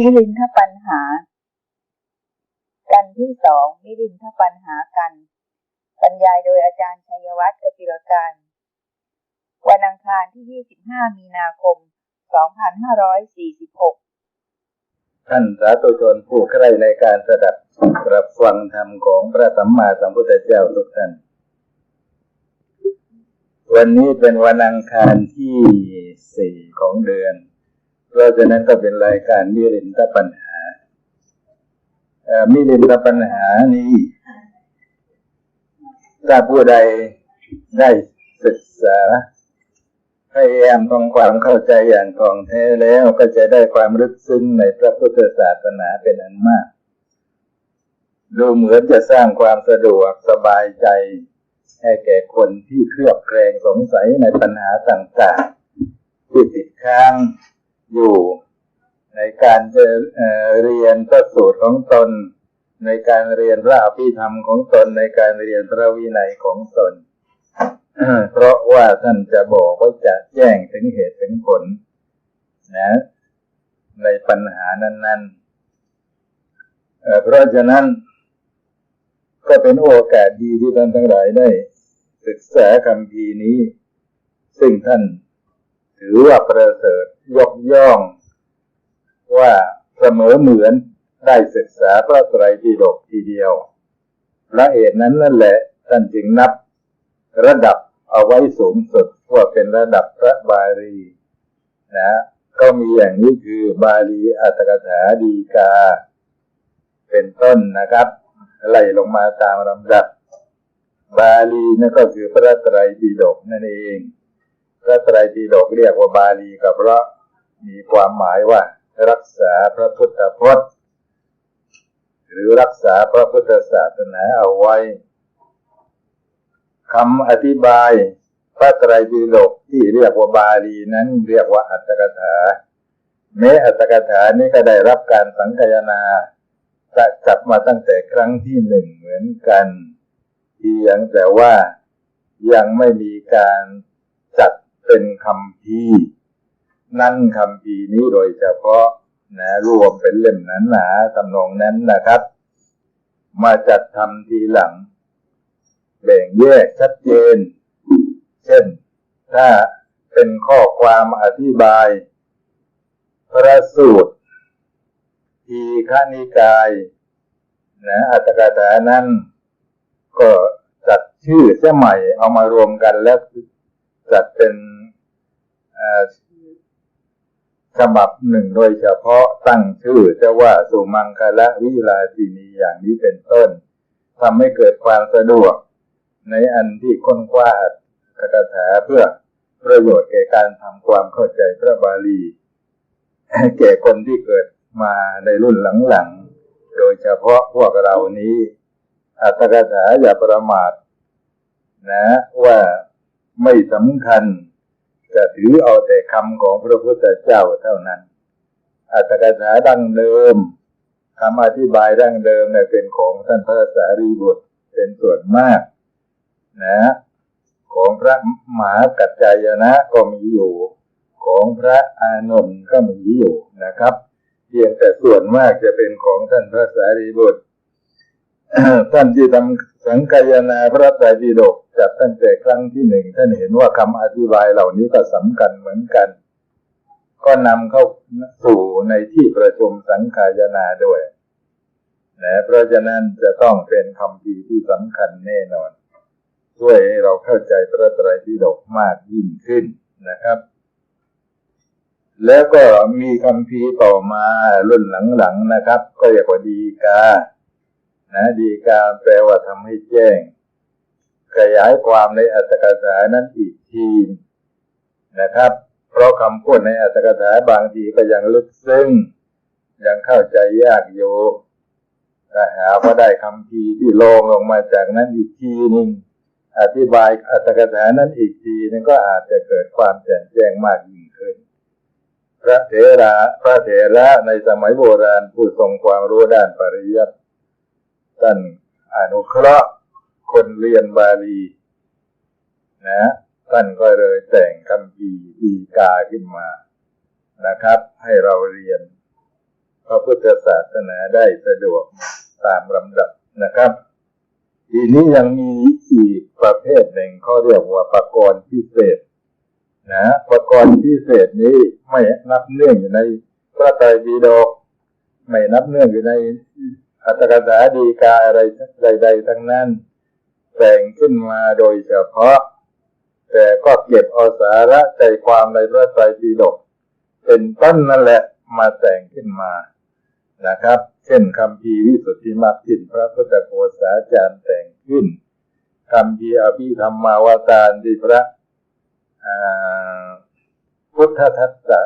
มิลินทปัญหา กันที่สองมิลินทปัญหากันบรรยายโดยอาจารย์ชัยวัฒน์กปิรการวันอังคารที่ 25 มีนาคม 2546 ท่านสาธุชนผู้ใคร่ในการสดับรับฟังธรรมของพระสัมมาสัมพุทธเจ้าทุกท่าน วันนี้เป็นวันอังคารที่สี่ของเดือน เพราะฉะนั้นก็เป็นรายการมิรินทปัญหามิรินทปัญหานี้ถ้าผู้ใดได้ศึกษาพยายามทำความเข้าใจอย่างท่องแท้แล้วก็จะได้ความลึกซึ้งในพระพุทธศาสนาเป็นอันมาก ดูเหมือนจะสร้างความสะดวกสบายใจ ให้แก่คนที่เครือบแคลงสงสัยในปัญหาต่างๆที่ติดค้าง อยู่ ในการจะเเรียนพระสูตรของตน ในการเรียนพระอภิธรรมของตน ในการเรียนพระวินัยของตน เพราะว่าท่านจะบอกว่าจะแจ้งถึงเหตุถึงผล นะ ในปัญหานั้นๆเเพราะฉะนั้นก็เป็นโอกาสดีที่ท่านทั้งหลายได้ ศึกษาคำพีนี้ ซึ่งท่านถือว่าประเสริฐ ยกย่อง ว่าเสมอเหมือนได้ศึกษาพระไตรปิฎกทีเดียวและเหตุนั้นนั่นแหละท่านจึงนับ ระดับเอาไว้สูงสุดว่าเป็นระดับพระบาลีนะก็มีอย่างนี้คือบาลีอัตถกถาดีกา เป็นต้นนะครับไล่ลงมาตามลำดับ บาลีนั่นก็คือพระไตรปิฎกนั่นเอง พระไตรปิฎกเรียกว่าบาลีกับพระ มีความหมายว่า รักษาพระพุทธพจน์ หรือรักษาพระพุทธศาสนาเอาไว้คำอธิบายพระไตรปิฎกที่เรียกว่าบาลีนั้นเรียกว่าอัตถกถาแม้อัตถกถานี้ก็ได้รับการสังคายนาจะจับมาตั้งแต่ครั้งที่หนึ่งเหมือนกันเพียงแต่ว่ายังไม่มีการจัดเป็นคำพี นั่นคำพีนี้โดยเฉพาะนะรวมเป็นเล่มนั้นหนาตำนองนั้นนะครับ มาจัดทำทีหลัง แบ่งแยกชัดเจน เช่น ถ้าเป็นข้อความอธิบาย พระสูตร ทีฆนิกาย นะอัตถกถานั้น ก็จัดชื่อเสียใหม่เอามารวมกันแล้วจัดเป็นอ่อ ฉบับหนึ่งโดยเฉพาะตั้งชื่อจะว่าสุมังคละวิลาสินีอย่างนี้เป็นต้นทำให้เกิดความสะดวก ในอันที่ค้นคว้าคาถาเพื่อประโยชน์แก่การทำความเข้าใจพระบาลีแก่คนที่เกิดมาในรุ่นหลังๆ โดยเฉพาะพวกเรานี้ อัตถกถาอย่าประมาทนะว่าไม่สำคัญ จะถือเอาแต่คำของพระพุทธเจ้าเท่านั้น อัตถกถาดังเดิมคำอธิบายดั้งเดิมเนี่ยเป็นของท่านพระสารีบุตรเป็นส่วนมาก นะ ของพระมหากัจจายนะก็มีอยู่ ของพระอานนท์ก็มีอยู่นะครับ เพียงแต่ส่วนมากจะเป็นของท่านพระสารีบุตร ท่านที่ทำสังกายนาพระไตรปิฎกจัดตั้งแต่ครั้งที่หนึ่งท่านเห็นว่าคำอธิบายเหล่านี้ก็สำคัญเหมือนกัน ก็นำเข้าสู่ในที่ประชุมสังกายนาด้วยนะเพราะฉะนั้นจะต้องเป็นคำพีที่สำคัญแน่นอน ช่วยให้เราเข้าใจพระไตรปิฎกมากยิ่งขึ้นนะครับ แล้วก็มีคำพีต่อมารุ่นหลังๆนะครับ ก็เรียกว่าดีกา นะดีการแปลว่าทำให้แจ้ง ขยายความในอัตถกถานั้นอีกทีนะครับ เพราะคำพูดในอัตถกถาบางทีก็ยังลึกซึ้งยังเข้าใจยากอยู่ถ้าหาว่าได้คำพีที่ลงลงมาจากนั้นอีกทีหนึ่งอธิบายอัตถกถานั้นอีกทีนึงก็อาจจะเกิดความแจ่มแจ้งมากยิ่งขึ้น พระเถระพระเถระในสมัยโบราณผู้ทรงความรู้ด้านปริยัติ ท่านอนุเคราะห์คนเรียนบาลีนะท่านก็เลยแต่งคำพีดีกาขึ้นมานะครับ ให้เราเรียนพพระพุทธศาสนาได้สะดวกตามลำดับนะครับ ทีนี้ยังมีอีกประเภทหนึ่งเขาเรียกว่าประกรณ์พิเศษ นะประกรณ์พิเศษนี้ไม่นับเนื่องอยู่ในพระไตรปิฎกไม่นับเนื่องอยู่ใน อัตถกถาดีกาอะไรใด ๆ ทั้งนั้น แต่งขึ้นมาโดยเฉพาะ แต่ก็เก็บเอาสาระใจความในพระไตรปิฎกเป็นต้นนั่นแหละมาแต่งขึ้นมานะครับ เช่นคำพีวิสุทธิมรรคที่พระพุทธโฆษาจารย์แต่งขึ้นคำพีอภิธรรมาวตารที่พระพุทธทัตตะ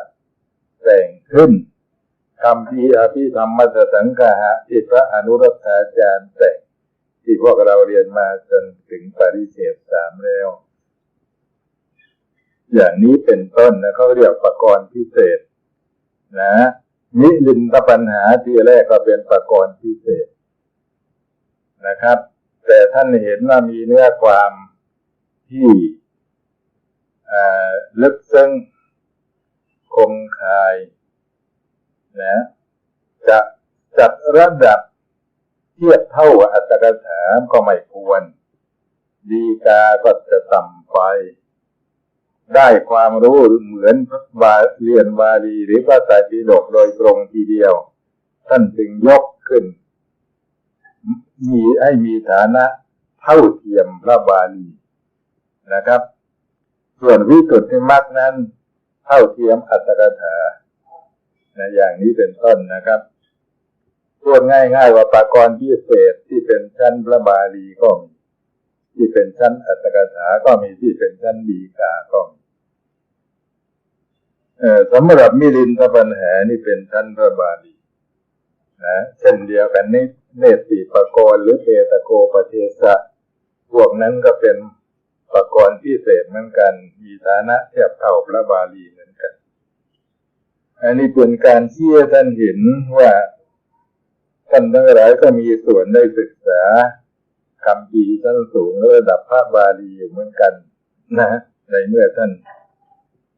แต่งขึ้น คำพีอภิธรรมมัสสังกหะที่พระอนุรักษาจารย์แต่งที่พวกเราเรียนมาจนถึงปริเฉดสามแล้ว อย่างนี้เป็นต้นนะเขาเรียกประกรณ์พิเศษ นะนิลินตปัญหาที่แรกก็เป็นประกรณ์พิเศษนะครับ แต่ท่านเห็นว่ามีเนื้อความที่ลึกซึ้งคมคาย นะจะจัดระดับเทียบเท่าอัตถกถาก็ไม่ควร ดีกาก็จะต่ำไป ได้ความรู้เหมือนบาเรียนบาลีหรือพระไตรปิฎกโดยตรงทีเดียว ท่านจึงยกขึ้น มีให้มีฐานะเท่าเทียมพระบาลีนะครับ ส่วนวิสุทธิมรรคนั้น เท่าเทียมอัตถกถา นะอย่างนี้เป็นต้นนะครับพูดง่าย ๆ ว่าปากรพิเศษที่เป็นชั้นพระบาลีก็มีที่เป็นชั้นอัตถกถาก็มีที่เป็นชั้นดีกาก็มีสำหรับมิลินทปัญหานี่เป็นชั้นพระบาลีนะเช่นเดียวกันนี่เนติปกรณ์หรือเปตโกปเทสะพวกนั้นก็เป็นปกรณ์พิเศษเหมือนกัน มีฐานะเทียบเท่าพระบาลี อันนี้เป็นการเชี่ยท่านเห็นว่าท่านทั้งหลายก็มีส่วนได้ศึกษาคำปีชั้นสูงระดับพระบาลีอยู่เหมือนกัน นะ ในเมื่อท่าน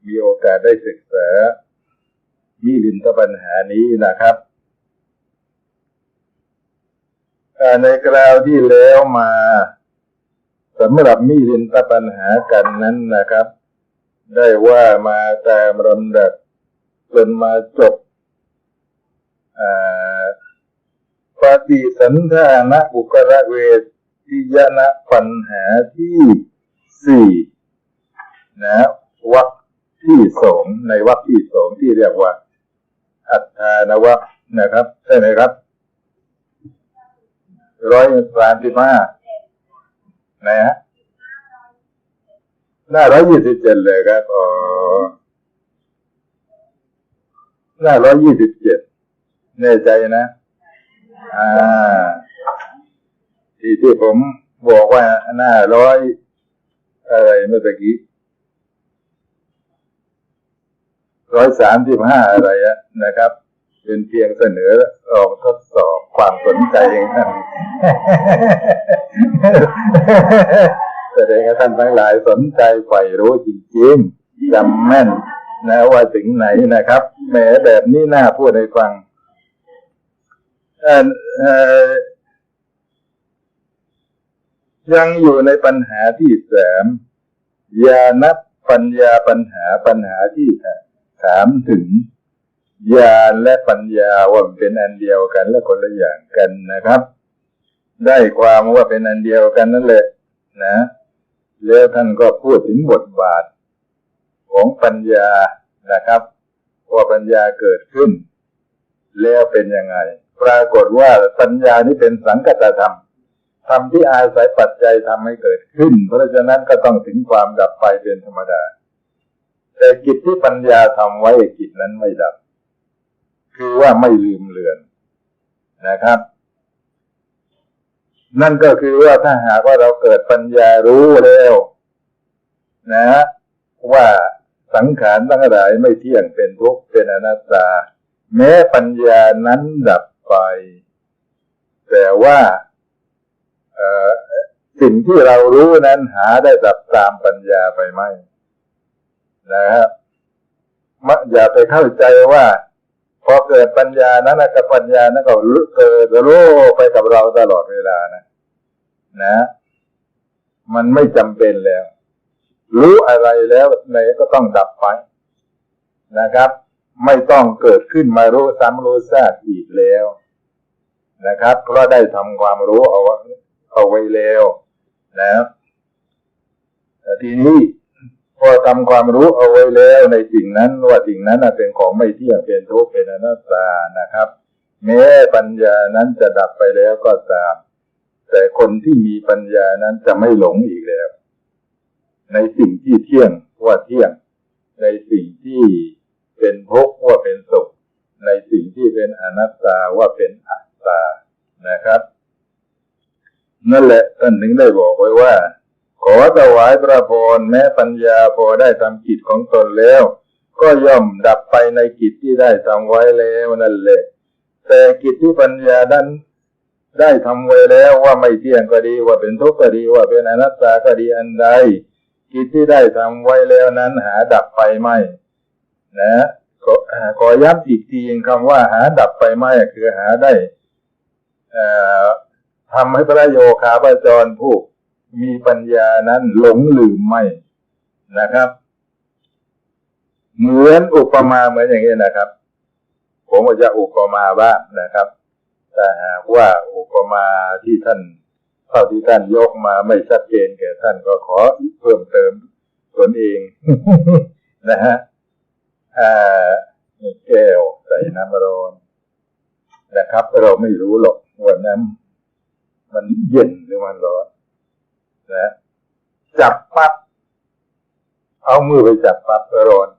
มีโอกาสได้ศึกษามีลินตปัญหานี้นะครับในกล่าวที่แล้วมาสำหรับมีลินตปัญหากันนั้นนะครับ ได้ว่ามาตามลำดับ จนมาจบปฏิสันทานะบุคระเวทิยนะปัญหาที่สี่นะวักที่สองในวักที่สองที่เรียกว่า อัฏฐานวักนะครับ ใช่ไหมครับร้อยสามสิบห้านะฮะหน้าร้อยยี่สิบเจ็ดเลยครับอ๋อ หน้าร้อยยี่สิบเจ็ดแน่ใจนะ อ่า ที่ที่ผมบอกว่าหน้าร้อยอะไรเมื่อกี้ร้อยสามสิบห้าอะไรอะนะครับ เป็นเพียงเสนอออกทดสอบความสนใจเองท่านแสดงว่าท่านทั้งหลายสนใจใฝ่รู้จริงๆจำแม่น นะว่าถึงไหนนะครับแหมแบบนี้น่าพูดให้ฟังยังอยู่ในปัญหาที่สามยานับปัญญาปัญหาปัญหาที่ถามถึงญาณและปัญญาว่าเป็นอันเดียวกันและคนละอย่างกันนะครับ ได้ความว่าเป็นอันเดียวกันนั่นแหละนะ แล้วท่านก็พูดถึงบทบาท ของปัญญานะครับ ว่าปัญญาเกิดขึ้น แล้วเป็นยังไง ปรากฏว่าปัญญานี้เป็นสังกัตธรรมธรรมที่อาศัยปัจจัยทำให้เกิดขึ้น เพราะฉะนั้นก็ต้องถึงความดับไปเป็นธรรมดา แต่กิจที่ปัญญาทำไว้กิจนั้นไม่ดับ คือว่าไม่ลืมเลือนนะครับ นั่นก็คือว่าถ้าหากว่าเราเกิดปัญญารู้แล้ว นะว่า สังขารทั้งหลายไม่เที่ยงเป็นทุกข์เป็นอนัตตา แม้ปัญญานั้นดับไป แต่ว่าสิ่งที่เรารู้นั้นหาได้ดับตามปัญญาไปไหมนะครับอย่าไปเข้าใจว่า พอเกิดปัญญานั้นกับปัญญานั้นก็เกิดรู้ไปกับเราตลอดเวลานะ นะ มันไม่จำเป็นแล้ว รู้อะไรแล้วไหนก็ต้องดับไปนะครับ ไม่ต้องเกิดขึ้นมารู้ซ้ำรู้ซากอีกแล้วนะครับ เพราะได้ทำความรู้เอาไว้เอาไว้แล้วนะแต่ทีนี้พอทำความรู้เอาไว้แล้วในสิ่งนั้นว่าสิ่งนั้นเป็นของไม่เที่ยงเป็นทุกข์เป็นอนัตตานะครับ แม้ปัญญานั้นจะดับไปแล้วก็ตาม แต่คนที่มีปัญญานั้นจะไม่หลงอีกแล้ว ในสิ่งที่เที่ยงว่าเที่ยง ในสิ่งที่เป็นทุกข์ว่าเป็นสุข ในสิ่งที่เป็นอนัตตาว่าเป็นอัตตานะครับ นั่นแหละท่านถึงได้บอกไว้ว่า ขอถวายพระพรแม้ปัญญาพอได้ทำกิจของตนแล้ว ก็ย่อมดับไปในกิจที่ได้ทำไว้แล้วนั่นแหละแต่กิจที่ปัญญานั้นได้ทำไว้แล้วว่าไม่เที่ยงก็ดีว่าเป็นทุกข์ก็ดีว่าเป็นอนัตตาก็ดีอันใด กิจที่ได้ทำไว้แล้วนั้นหาดับไปไม่นะขอขอย้ำอีกทีคำว่าหาดับไปไม่คือหาได้ทำให้พระโยคาพจรผู้มีปัญญานั้นหลงลืมไม่นะครับ เหมือนอุปมาเหมือนอย่างนี้นะครับ ผมจะอุปมาบ้างนะครับ แต่หากว่าอุปมาที่ท่าน เท่าที่ท่านยกมาไม่ชัดเจนแก่ท่านก็ขอเพิ่มเติมตนเองนะฮะอ่ามีแก้วใส่น้ำร้อนนะครับ เราไม่รู้หรอกว่าน้ำมันเย็นหรือมันร้อนนะจับปั๊บเอามือไปจับปั๊บร้อน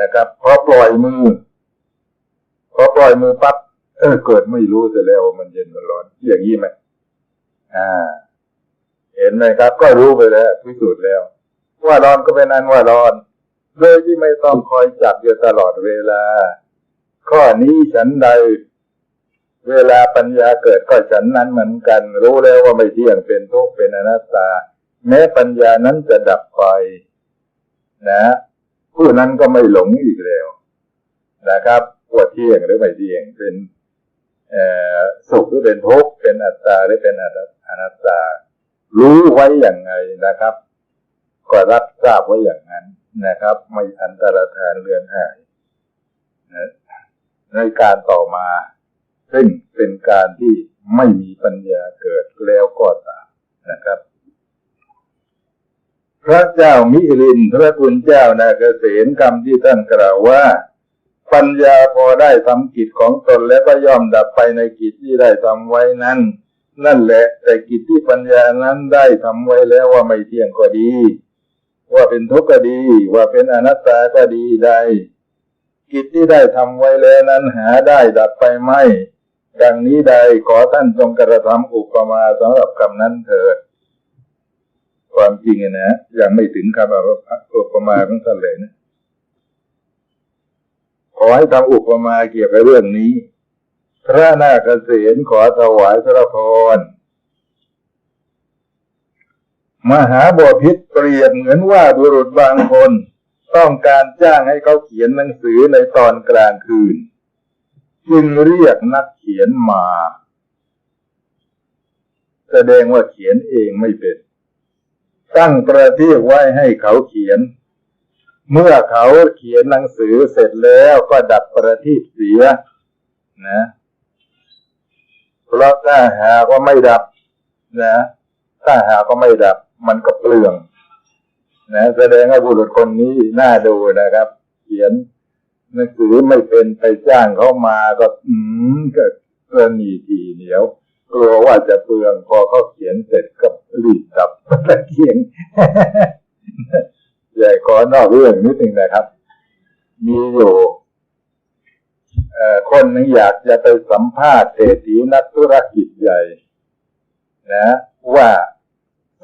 นะครับพอปล่อยมือพอปล่อยมือปั๊บเออเกิดไม่รู้เสร็จแล้วว่ามันเย็นมันร้อนอย่างนี้ไหม อ่า เห็นไหมครับ ก็รู้ไปแล้วพิสูจน์แล้ว ว่าร้อนก็เป็นอันว่าร้อนโดยที่ไม่ต้องคอยจับอยู่ตลอดเวลา ข้อนี้ฉันใด เวลาปัญญาเกิดก็ฉันนั้นเหมือนกัน รู้แล้วว่าไม่เที่ยงเป็นทุกข์เป็นอนัตตา แม้ปัญญานั้นจะดับไป นะ ผู้นั้นก็ไม่หลงอีกแล้ว นะครับว่าเที่ยงหรือไม่เที่ยงเป็นสุขหรือเป็นทุกข์เป็นอัตตาหรือเป็นอนัต ตา รู้ไว้อย่างไงนะครับ ก็รับทราบไว้อย่างนั้นนะครับ ไม่อันตรธานเรือนหายนะในการต่อมา ซึ่งเป็นการที่ไม่มีปัญญาเกิดแล้วก็ตามนะครับ พระเจ้ามิลิน พระคุณเจ้านาเกษตรคำที่ท่านกล่าวว่า ปัญญาพอได้ทำกิจของตนแล้วก็ย่อมดับไปในกิจที่ได้ทำไว้นั้น นั่นแหละ แต่กิจที่ปัญญานั้นได้ทำไว้แล้วว่าไม่เที่ยงก็ดี ว่าเป็นทุกข์ก็ดี ว่าเป็นอนัตตาก็ดีใดกิจที่ได้ทำไว้แล้วนั้นหาได้ดับไปไม่ดังนี้ใดขอท่านจงกระทำอุปมาสำหรับคำนั้นเถิด ความจริงนะยังไม่ถึงคำว่าอุปมาของท่านเลยนะขอให้ทำอุปมาเกี่ยวกับเรื่องนี้ พระนาคเษนขอถวายพระพร มหาบพิษเปรียบเหมือนว่าบุรุษบางคน ต้องการจ้างให้เขาเขียนหนังสือในตอนกลางคืน จึงเรียกนักเขียนมา แสดงว่าเขียนเองไม่เป็น ตั้งประทีปไว้ให้เขาเขียน เมื่อเขาเขียนหนังสือเสร็จแล้วก็ดับประทีปเสีย นะ เพราะถ้าหากว่าไม่ดับนะถ้าหากว่าไม่ดับ มันก็เปลืองนะแสดงว่าบุรุษคนนี้น่าดูนะครับ เขียนหนังสือไม่เป็นไปจ้างเขามาก็ อืมก็เกินมีทีเหนียวกลัวว่าจะเปลืองพอเขาเขียนเสร็จก็รีบดับตะเขียงใหญ่ขอนอกเรื่องนิดหนึ่งนะครับ มีอยู่ คนหนึ่งอยากจะไปสัมภาษณ์เศรษฐีนักธุรกิจใหญ่ นะ ว่า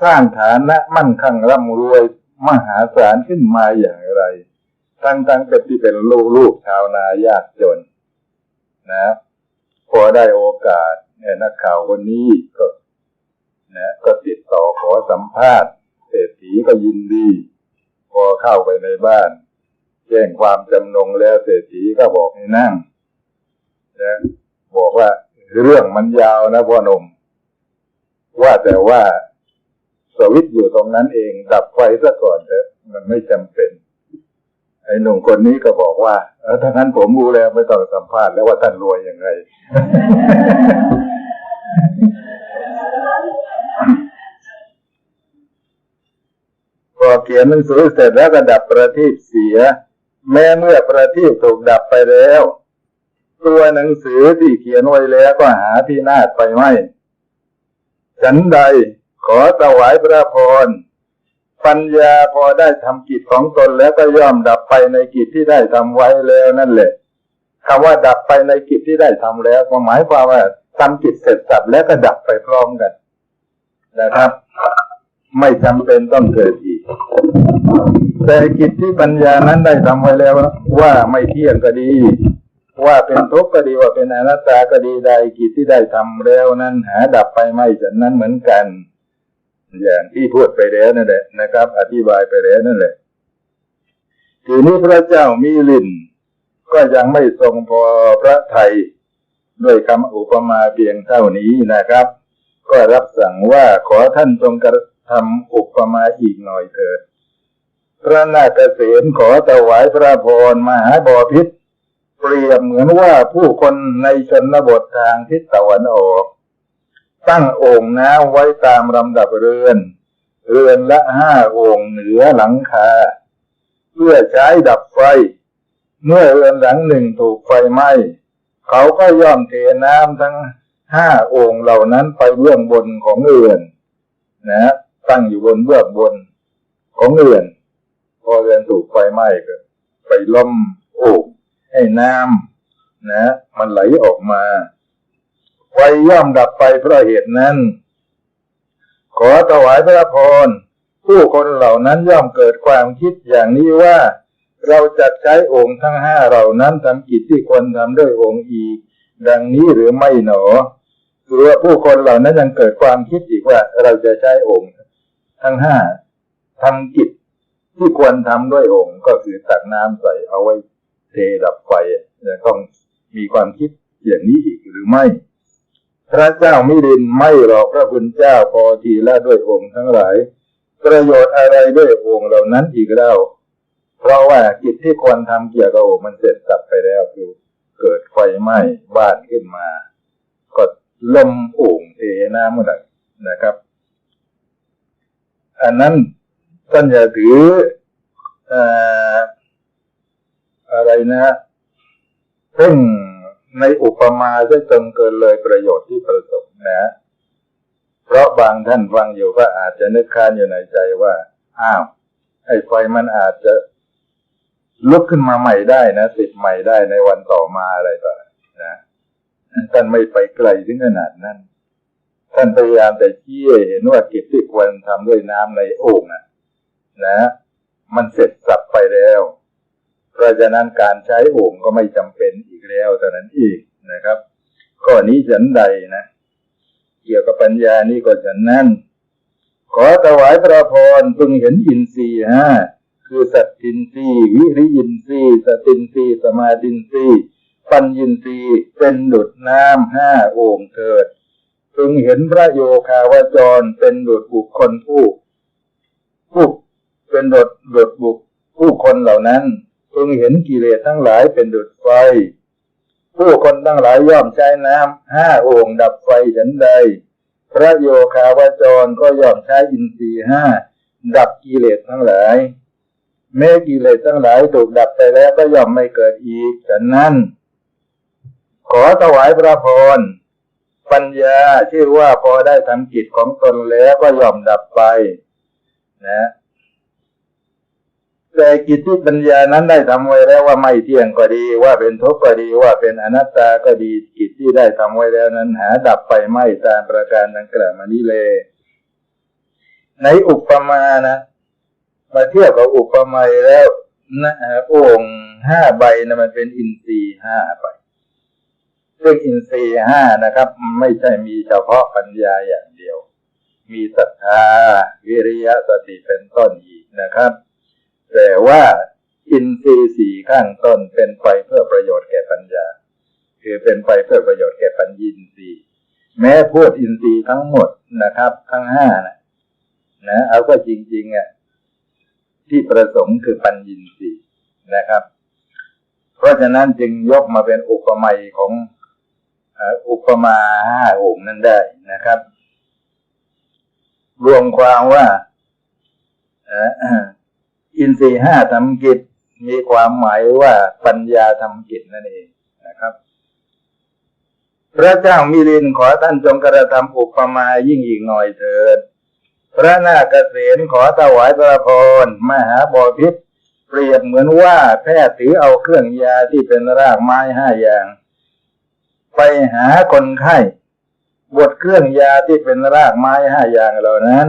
สร้างฐานะมั่นคงร่ำรวยมหาศาลขึ้นมาอย่างไร ทั้งทั้งเป็นที่เป็นลูกลูกชาวนายากจน นะ พอได้โอกาสเนี่ยนักข่าวคนนี้ก็นะก็ติดต่อขอสัมภาษณ์ เศรษฐีก็ยินดี พอเข้าไปในบ้าน จ้งความจำนงแล้วเศรษฐีก็บอกให้นั่งนะบอกว่าเรื่องมันยาวนะพ่อหนุ่มว่าแต่ว่าสวิตอยู่ตรงนั้นเองดับไฟซะก่อนเถอะมันไม่จำเป็น ไอ้หนุ่มคนนี้ก็บอกว่าเออถ้างั้นผมรู้แล้วไม่ต้องสัมภาษณ์แล้วว่าท่านรวยยังไงพอเขียนหนังสือเสร็จแล้วก็ดับประทีปเสีย แม้เมื่อประทีปถูกดับไปแล้ว ตัวหนังสือที่เขียนไว้แล้วก็หาที่นาฏไปไม่ฉันใดขอถวายพระพรปัญญาพอได้ทำกิจของตนแล้วก็ย่อมดับไปในกิจที่ได้ทำไว้แล้วนั่นแหละคำว่าดับไปในกิจที่ได้ทำแล้วก็หมายความว่าทำกิจเสร็จสับแล้วก็ดับไปพร้อมกันนะครับ ไม่จำเป็นต้องเกิดอีก แต่กิจที่ปัญญานั้นได้ทำไว้แล้วว่าไม่เที่ยงก็ดี ว่าเป็นทุกข์ก็ดีว่าเป็นอนัตตาก็ดีใดกิจที่ได้ทำแล้วนั้นหาดับไปไม่ฉันนั้นเหมือนกัน อย่างที่พูดไปแล้วนั่นแหละนะครับ อธิบายไปแล้วนั่นแหละทีนี้พระเจ้ามีลินก็ยังไม่ทรงพอพระไทยด้วยคำอุปมาเพียงเท่านี้นะครับ ก็รับสั่งว่าขอท่านจงกระ ทำอุปมาอีกหน่อยเถิด พระนาคเษนขอถวายพระพรมหาบอพิษเปรียบเหมือนว่าผู้คนในชนบททางทิศตะวันออก ตั้งโอ่งน้ำไว้ตามลำดับเรือน เรือนละห้าโอ่งเหนือหลังคา เพื่อใช้ดับไฟ เมื่อเรือนหลังหนึ่งถูกไฟไหม้เขาก็ย่อมเทน้ำทั้งห้าโอ่งเหล่านั้นไปเบื้องบนของเรือน นะ ตั้งอยู่บนเบื้องบนของเรือน พอเรือนถูกไฟไหม้ก็ไปล้มโอ่งให้น้ำนะ มันไหลออกมาไฟย่อมดับไปเพราะเหตุนั้น ขอถวายพระพรผู้คนเหล่านั้นย่อมเกิดความคิดอย่างนี้ว่า เราจัดใช้องค์ทั้งห้าเหล่านั้นทำกิจที่ควรทำด้วยองค์อีก ดังนี้หรือไม่หนอหรือว่าผู้คนเหล่านั้นยังเกิดความคิดอีกว่า เราจะใช้องค์ ทั้งห้าทำกิจที่ควรทำด้วยองค์ก็คือตักน้ำใส่เอาไว้เทดับไฟจะต้องมีความคิดอย่างนี้อีกหรือไม่ พระเจ้ามิรินไม่หรอกพระคุณเจ้าพอทีละด้วยองค์ทั้งหลาย ประโยชน์อะไรด้วยองค์เหล่านั้นอีกแล้วเพราะว่ากิจที่ควรทำเกี่ยวกับองค์มันเสร็จสับไปแล้วคือเกิดไฟไหม้บ้านขึ้นมา ก็ลมโอ่งเทน้ำเมื่อไหร่นะครับ อันนั้นท่านอย่าถืออะไรนะเพ่งในอุปมาจะจนเกินเลยประโยชน์ที่ประสงค์นะ เพราะบางท่านฟังอยู่ก็อาจจะนึกค้านอยู่ในใจว่า อ้าว ไอ้ไฟมันอาจจะลุกขึ้นมาใหม่ได้นะติดใหม่ได้ในวันต่อมาอะไรต่อนะท่านไม่ไปไกลถึงขนาดนั้น ท่านพยายามแต่ชี้เห็นว่ากิจที่ควรทำด้วยน้ำในโอ่งนะนะ มันเสร็จสับไปแล้ว เพราะฉะนั้นการใช้โอ่งก็ไม่จำเป็นอีกแล้วเท่านั้นอีกนะครับข้อนี้ฉันใดนะ เกี่ยวกับปัญญานี่ก็ฉันนั้นขอถวายพระพรพึงเห็นอินทรีย์ห้าคือสัตตินทรีย์วิริยินทรีย์สตินทรีย์สมาธินทรีย์ปัญญินทรีย์เป็นดุดน้ำห้าโอ่งเถิด พึงเห็นพระโยคาวจรเป็นดุดบุคคลผู้ผู้เป็นดุดดุดบุคผู้คนเหล่านั้นพึงเห็นกิเลสทั้งหลายเป็นดุดไฟ ผู้คนทั้งหลายย่อมใช้น้ำห้าโอ่งดับไฟฉันใด พระโยคาวจรก็ย่อมใช้อินทรีย์ห้าดับกิเลสทั้งหลายแม้กิเลสทั้งหลายถูกดับไปแล้วก็ย่อมไม่เกิดอีกฉะนั้น ขอถวายพระพร ปัญญาชื่อว่าพอได้ทำกิจของตนแล้วก็ย่อมดับไป นะแต่กิจที่ปัญญานั้นได้ทำไว้แล้วว่าไม่เที่ยงก็ดี ว่าเป็นทุกข์ก็ดีว่าเป็นอนัตตาก็ดีกิจที่ได้ทำไว้แล้วนั้นหาดับไปไม่ตามประการดังกล่าวมานี้เลย ในอุปมานะมาเทียบกับอุปมาแล้วนะโอ่งห้าใบนะมันเป็นอินทรีย์ห้าใบ ซึ่งอินทรีย์ห้านะครับ ไม่ใช่มีเฉพาะปัญญาอย่างเดียว มีศรัทธาวิริยะสติเป็นต้นอีกนะครับ แต่ว่าอินทรีย์สี่ข้างต้นเป็นไปเพื่อประโยชน์แก่ปัญญา คือเป็นไปเพื่อประโยชน์แก่ปัญญินทรีย์แม้พูดอินทรีย์ทั้งหมดนะครับ ทั้งห้านะนะเอาก็จริงๆอะที่ประสงค์คือปัญญินทรีย์นะครับ เพราะฉะนั้นจึงยกมาเป็นอุปมาของ อุปมาห้าองค์นั้นได้นะครับ รวมความว่าอินทรีห้าทำกิจมีความหมายว่าปัญญาทำกิจนั่นเองนะครับ พระเจ้ามิลินขอท่านจงกระทำอุปมายิ่งอีกหน่อยเถิด พระนาคเษนขอถวายพระพรมหาบอพิษเปรียบเหมือนว่าแพทย์ถือเอาเครื่องยาที่เป็นรากไม้ห้าอย่าง ไปหาคนไข้บทเครื่องยาที่เป็นรากไม้ห้าอย่างเหล่านั้น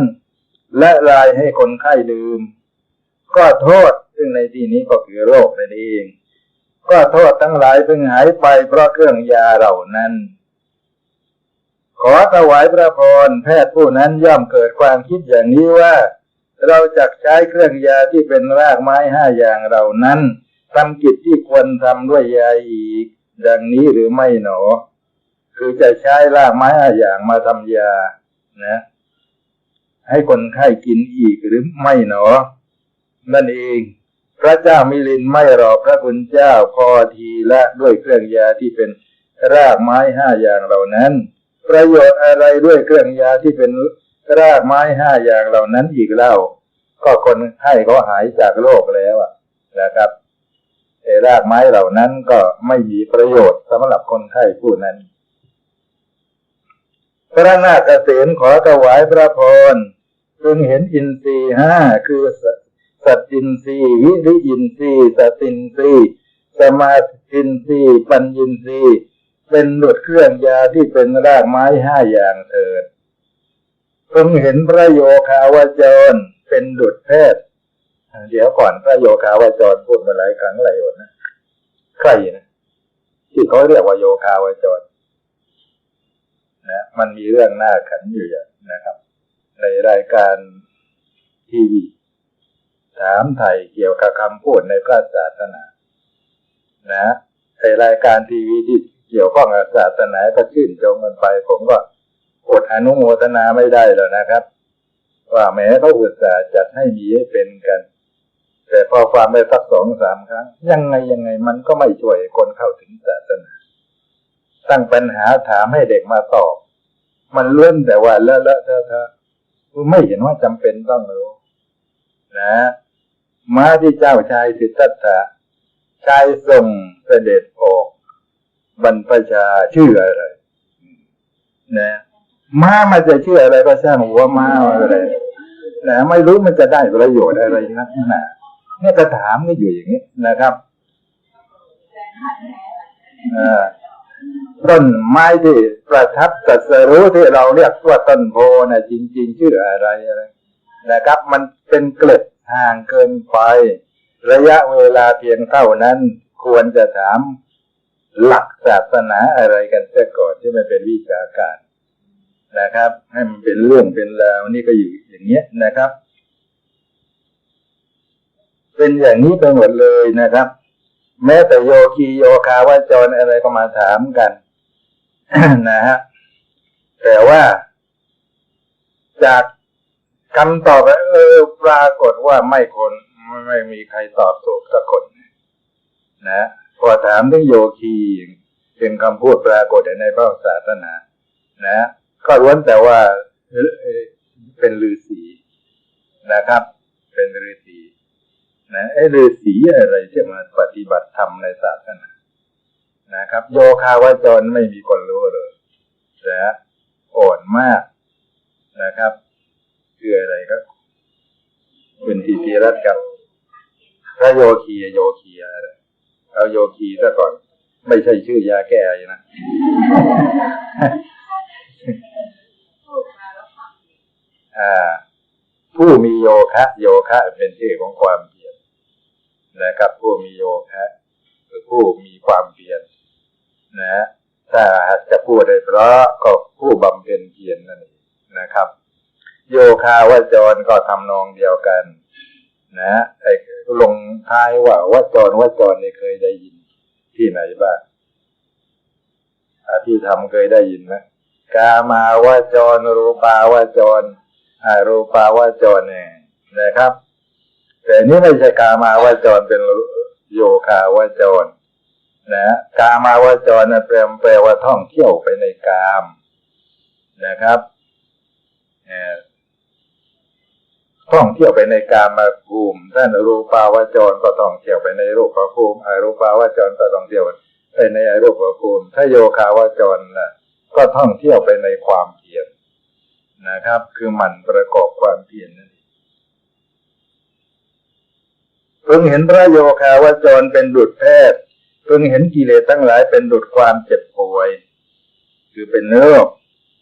และลายให้คนไข้ดื่ม ก็โทษซึ่งในที่นี้ก็คือโรคนั่นเอง ก็โทษทั้งหลายเพิ่งหายไปเพราะเครื่องยาเหล่านั้น ขอถวายพระพรแพทย์ผู้นั้นย่อมเกิดความคิดอย่างนี้ว่า เราจะใช้เครื่องยาที่เป็นรากไม้ห้าอย่างเหล่านั้นทำกิจที่ควรทำด้วยยาอีก ดังนี้หรือไม่หนอ คือจะใช้รากไม้ห้าอย่างมาทำยา นะ ให้คนไข้กินอีกหรือไม่หนอ นั่นเอง พระเจ้ามิลินไม่รอพระคุณเจ้าพอทีละด้วยเครื่องยาที่เป็นรากไม้ห้าอย่างเหล่านั้น ประโยชน์อะไรด้วยเครื่องยาที่เป็นรากไม้ห้าอย่างเหล่านั้นอีกเล่า ก็คนไข้เขาหายจากโรคแล้วอะนะครับ รากไม้เหล่านั้นก็ไม่มีประโยชน์สำหรับคนไข้ผู้นั้น พระนาคเษนขอถวายพระพรพึงเห็นอินทรีห้าคือสสัตตินทรีวิริยินทรีสตินทรีสมาธินทรีปัญญินทรีเป็นดุดเครื่องยาที่เป็นรากไม้ห้าอย่างเถิดพึงเห็นพระโยคาวจร เป็นดุดแพทย์ เดี๋ยวก่อนพระโยคาวจรพูดมาหลายครั้งหลายหนนะใครนะที่เขาเรียกว่าโยคาวจรนะมันมีเรื่องน่าขันอยู่อย่างนะครับ ในรายการทีวีถามไทยเกี่ยวกับคำพูดในพระศาสนา นะในรายการทีวีที่เกี่ยวข้องกับศาสนาก็ชื่นชมกันไป ผมก็อดอนุโมทนาไม่ได้แล้วนะครับ ว่าแม้เขาอุตส่าห์จัดให้มีให้เป็นกัน แต่พอความไปสักสองสามครั้งยังไงยังไงมันก็ไม่ช่วยคนเข้าถึงศาสนาตั้งปัญหาถามให้เด็กมาตอบ มันเล้วนแต่ว่าเลอะเลอะเทอะเทอะไม่เห็นว่าจำเป็นต้องรู้ นะม้าที่เจ้าชายสิทธัตถะชายส่งเสด็จออกบรรพชาชื่ออะไรนะม้ามันจะชื่ออะไรก็ช่างหัวม้าอะไรนะไม่รู้มันจะได้ประโยชน์อะไรนักหนา เนี่ยก็ถามก็อยู่อย่างนี้นะครับต้นไม้ที่ประทับตัสรู้ที่เราเรียกว่าต้นโพนะจริง ๆ ชื่ออะไรอะไรนะครับ มันเป็นเกล็ดห่างเกินไป ระยะเวลาเพียงเท่านั้น ควรจะถามหลักศาสนาอะไรกันเสียก่อนที่มันเป็นวิชาการนะครับ ให้มันเป็นเรื่องเป็นราวนี่ก็อยู่อย่างเงี้ยนะครับ เป็นอย่างนี้ไปหมดเลยนะครับ แม้แต่โยคีโยคาวาจรอะไรก็มาถามกันนะฮะแต่ว่า จากคำตอบเออ ปรากฏว่าไม่คนไม่ไม่มีใครตอบถูกสักคนนะพอถามถึงโยคีเป็นคำพูดปรากฏในพระศาสนา นะ ก็ล้วนแต่ว่าเออเป็นฤาษีนะครับ เป็นฤาษ นะไอ้ฤาษีอะไรที่มาปฏิบัติธรรมในศาสนานะครับ โยคาวาจรไม่มีคนรู้เลยนะอ่อนมากนะครับ คืออะไรก็เป็นทีทีรัตกับพระโยคีโยคีอะไรเอาโยคีซะก่อน ไม่ใช่ชื่อยาแก้ไอนะอ่าผู้มีโยคะ โยคะเป็นชื่อของความเนะครับ ผู้มีโยคะคือผู้มีความเพียรนะ ถ้าหากจะพูดได้เพราะก็ผู้บำเพ็ญเพียรนั่นเองนะครับ โยคาวจรก็ทำนองเดียวกัน นะไอ้ลงท้ายว่าวาจรว่าจรนี่เคยได้ยิน ที่ไหนบ้างที่ทำเคยได้ยินไหมกามาวาจรรูปาวาจรอารูปาวาจรเนี่ยนะครับ แต่นี่ไม่ใช่กามาวาจรเป็นโยคาวาจรนะกามาวจรนะแปลแปลว่าท่องเที่ยวไปในกามนะครับท่องเที่ยวไปในกามมาภูมิท่านรูปาวจรก็ท่องเที่ยวไปในรูปภูมิอรูปาวจรก็ท่องเที่ยวไปในอรูปภูมิถ้าโยคาวจรนะก็ท่องเที่ยวไปในความเพียรนะครับ คือมันประกอบความเพียรนั่น เพิ่งเห็นพระโยคาวจรเป็นดุจแพทย์เพิ่งเห็นกิเลสทั้งหลายเป็นดุจความเจ็บป่วย คือเป็นโรค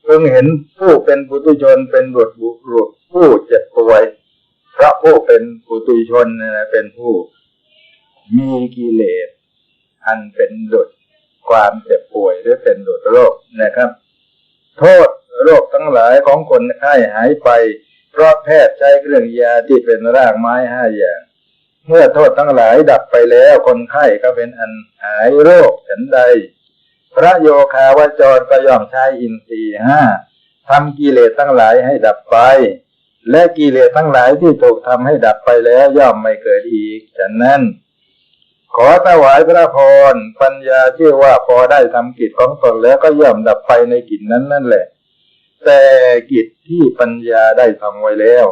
เพิ่งเห็นผู้เป็นปุถุชนเป็นดุจบุรุษผู้เจ็บป่วยพระผู้เป็นปุถุชนเนยนะเป็นผู้ มีกิเลสอันเป็นดุจความเจ็บป่วยหรือเป็นดุจโรคนะครับ โทษโรคทั้งหลายของคนไข้หายไป เพราะแพทย์ใช้เครื่องยาที่เป็นรากไม้ห้าอย่าง เมื่อโทษทั้งหลายดับไปแล้วคนไข้ก็เป็นอันหายโรคฉันใด พระโยคาวจรก็ย่อมใช้อินทรีย์ห้าทำกิเลสทั้งหลายให้ดับไป และกิเลสทั้งหลายที่ถูกทำให้ดับไปแล้วย่อมไม่เกิดอีกฉะนั้น ขอถวายพระพรปัญญาชื่อว่าพอได้ทำกิจของตนแล้วก็ย่อมดับไปในกิจนั้นนั่นแหละ แต่กิจที่ปัญญาได้ทำไว้แล้ว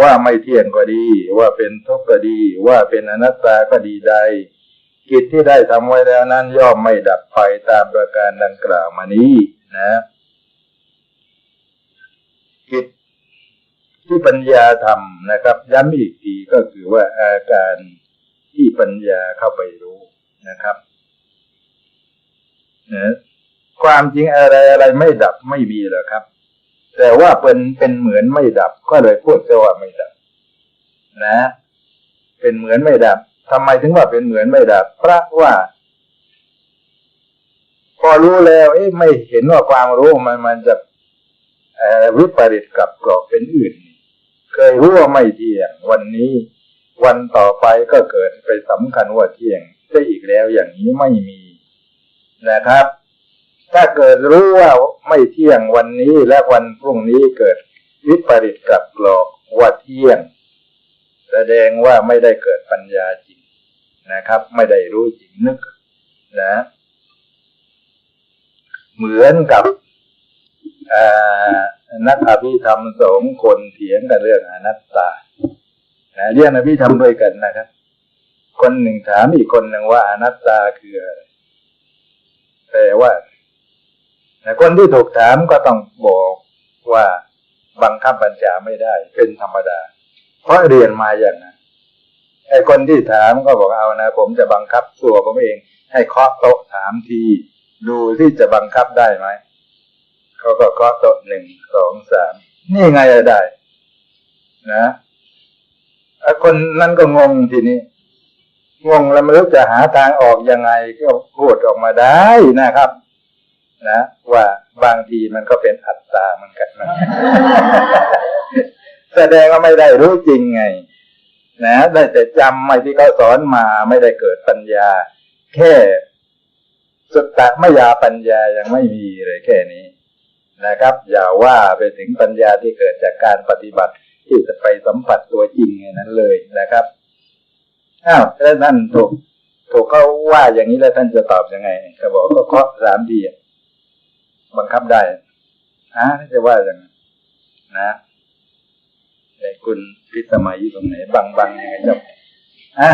ว่าไม่เที่ยงก็ดี ว่าเป็นทุกข์ก็ดี ว่าเป็นอนัตตาก็ดีใด กิจที่ได้ทำไว้แล้วนั้นย่อมไม่ดับไปตามประการดังกล่าวมานี้นะ กิจที่ปัญญาทำนะครับ ย้ำอีกทีก็คือว่าอาการที่ปัญญาเข้าไปรู้นะครับนะความจริงอะไรอะไรไม่ดับไม่มีหรอกครับ แต่ว่าเป็นเป็นเหมือนไม่ดับ ก็เลยพูดซะว่าไม่ดับ นะ เป็นเหมือนไม่ดับทำไมถึงว่าเป็นเหมือนไม่ดับ เพราะว่า พอรู้แล้วเอ๊ะไม่เห็นว่าความรู้มันมันจะวิปริตกับกรอกเป็นอื่น เคยรู้ว่าไม่เที่ยง วันนี้ วันต่อไปก็เกิดไปสำคัญว่าเที่ยงได้อีกแล้วอย่างนี้ไม่มีนะครับ ถ้าเกิดรู้ว่าไม่เที่ยงวันนี้และวันพรุ่งนี้เกิดวิปริตกลับกรอกว่าเที่ยง แสดงว่าไม่ได้เกิดปัญญาจริงนะครับ ไม่ได้รู้จริงนึก นะ เหมือนกับนักอภิธรรมสองคนเถียงกันเรื่องอนัตตานะเรียนอภิธรรมด้วยกันนะครับ คนหนึ่งถามอีกคนหนึ่งว่าอนัตตาคืออะไรแต่ว่า คนที่ถูกถามก็ต้องบอกว่าบังคับบัญชาไม่ได้ เป็นธรรมดา เพราะเรียนมาอย่างนั้นไอ้คนที่ถามก็บอกเอานะ ผมจะบังคับตัวผมเอง ให้เคาะโต๊ะถามที ดูที่จะบังคับได้ไหมเขาก็เคาะโต๊ะหนึ่งสองสามนี่ไงได้ นะไอ้คนนั้นก็งงทีนี้งงแล้วไม่รู้จะหาทางออกยังไงก็พูดออกมาได้นะครับ นะ ว่าบางทีมันก็เป็นอัตตาเหมือนกันนะแสดงว่าไม่ได้รู้จริงไง นะ ได้แต่จำไม่ที่เขาสอนมาไม่ได้เกิดปัญญา แค่สุตตะมยาปัญญายังไม่มีเลยแค่นี้นะครับ อย่าว่าไปถึงปัญญาที่เกิดจากการปฏิบัติที่จะไปสัมผัสตัวจริงอย่างนั้นเลยนะครับอ้าวแล้วท่านถูกถูกเขาว่าอย่างนี้แล้วท่านจะตอบยังไงเขาบอกก็เคาะสามทีอะ บังคับได้อะจะว่าอย่างนั้นนะไอ้คุณพิสมัยอยู่ตรงไหนบังบังยังไงเจ้าอะ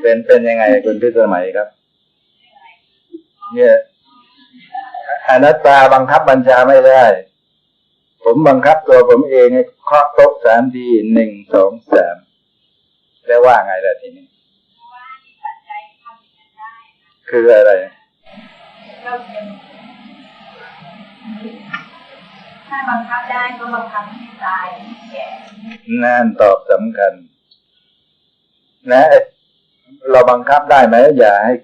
เป็นเป็นยังไงคุณพิสมัยครับ เนี่ยอนัตตาบังคับบัญชาไม่ได้ ผมบังคับตัวผมเองให้เคาะโต๊ะสามทีหนึ่งสองสามแล้วว่าไงล่ะทีนี้ ค่ะคืออะไรก็เป็นถ้าบังคับได้ก็บังคับให้ตายให้แก่นั่นตอบสำคัญ นะ เราบังคับได้ไหมอย่าให้